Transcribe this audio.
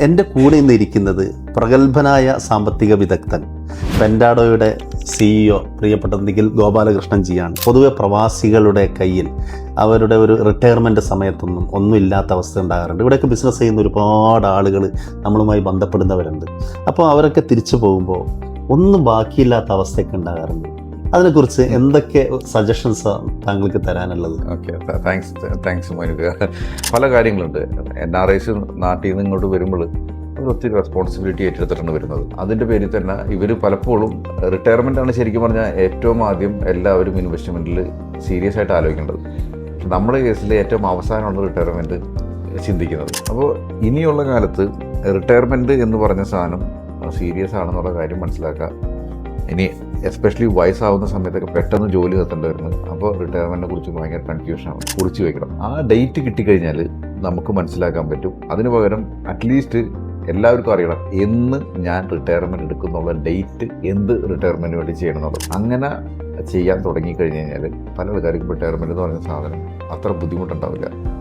എന്റെ കൂടെ ഇന്ന് ഇരിക്കുന്നത് പ്രഗത്ഭനായ സാമ്പത്തിക വിദഗ്ധൻ പെൻഡാഡോയുടെ സിഇഒ പ്രിയപ്പെട്ട നിഖിൽ ഗോപാലകൃഷ്ണൻ ജിയാണ്. പൊതുവെ പ്രവാസികളുടെ കയ്യിൽ അവരുടെ ഒരു റിട്ടയർമെന്റ് സമയത്തൊന്നും ഒന്നുമില്ലാത്ത അവസ്ഥ ഉണ്ടാകാറുണ്ട്. ഇവിടെയൊക്കെ ബിസിനസ് ചെയ്യുന്ന ഒരുപാട് ആളുകൾ നമ്മളുമായി ബന്ധപ്പെടുന്നവരുണ്ട്. അപ്പോൾ അവരൊക്കെ തിരിച്ചു പോകുമ്പോൾ ഒന്നും ബാക്കിയില്ലാത്ത അവസ്ഥയൊക്കെ ഉണ്ടാകാറുണ്ട്. അതിനെക്കുറിച്ച് എന്തൊക്കെ സജഷൻസ് താങ്കൾക്ക് തരാനുള്ളത്? ഓക്കെ താങ്ക്സ് താങ്ക്സ് മോനിക പല കാര്യങ്ങളുണ്ട്. എൻ ആർ ഐസ് നാട്ടിൽ നിന്ന് ഇങ്ങോട്ട് വരുമ്പോൾ ഒത്തിരി റെസ്പോൺസിബിലിറ്റി ഏറ്റെടുത്തിട്ടാണ് വരുന്നത്. അതിന്റെ പേരിൽ തന്നെ ഇവർ പലപ്പോഴും റിട്ടയർമെന്റ് ആണ് ശരിക്കും പറഞ്ഞാൽ ഏറ്റവും ആദ്യം എല്ലാവരും ഇൻവെസ്റ്റ്മെന്റിൽ സീരിയസ് ആയിട്ട് ആലോചിക്കേണ്ടത്. നമ്മുടെ കേസിൽ ഏറ്റവും അവസാനമാണ് റിട്ടയർമെന്റ് ചിന്തിക്കുന്നത്. അപ്പോൾ ഇനിയുള്ള കാലത്ത് റിട്ടയർമെന്റ് എന്ന് പറഞ്ഞ സാധനം സീരിയസ് ആണെന്നുള്ള കാര്യം മനസ്സിലാക്കുക. ഇനി എസ്പെഷ്യലി വയസ്സാവുന്ന സമയത്തൊക്കെ പെട്ടെന്ന് ജോലി നിർത്തേണ്ടി വരുന്നത് അപ്പോൾ റിട്ടയർമെന്റിനെ കുറിച്ച് ഭയങ്കര കൺഫ്യൂഷനാണ് കുറിച്ച് വയ്ക്കണം ആ ഡേറ്റ് കിട്ടിക്കഴിഞ്ഞാൽ നമുക്ക് മനസ്സിലാക്കാൻ പറ്റും. അതിന് പകരം അറ്റ്ലീസ്റ്റ് എല്ലാവർക്കും അറിയണം എന്ന് ഞാൻ റിട്ടയർമെന്റ് എടുക്കുന്നുള്ള ഡേറ്റ് എന്ത് റിട്ടയർമെന്റിന് വേണ്ടി ചെയ്യണം എന്നുള്ളത്. അങ്ങനെ ചെയ്യാൻ തുടങ്ങിക്കഴിഞ്ഞ് കഴിഞ്ഞാൽ പല ആൾക്കാർക്കും റിട്ടയർമെന്റ് എന്ന് പറയുന്ന സാധനം അത്ര ബുദ്ധിമുട്ടുണ്ടാവില്ല.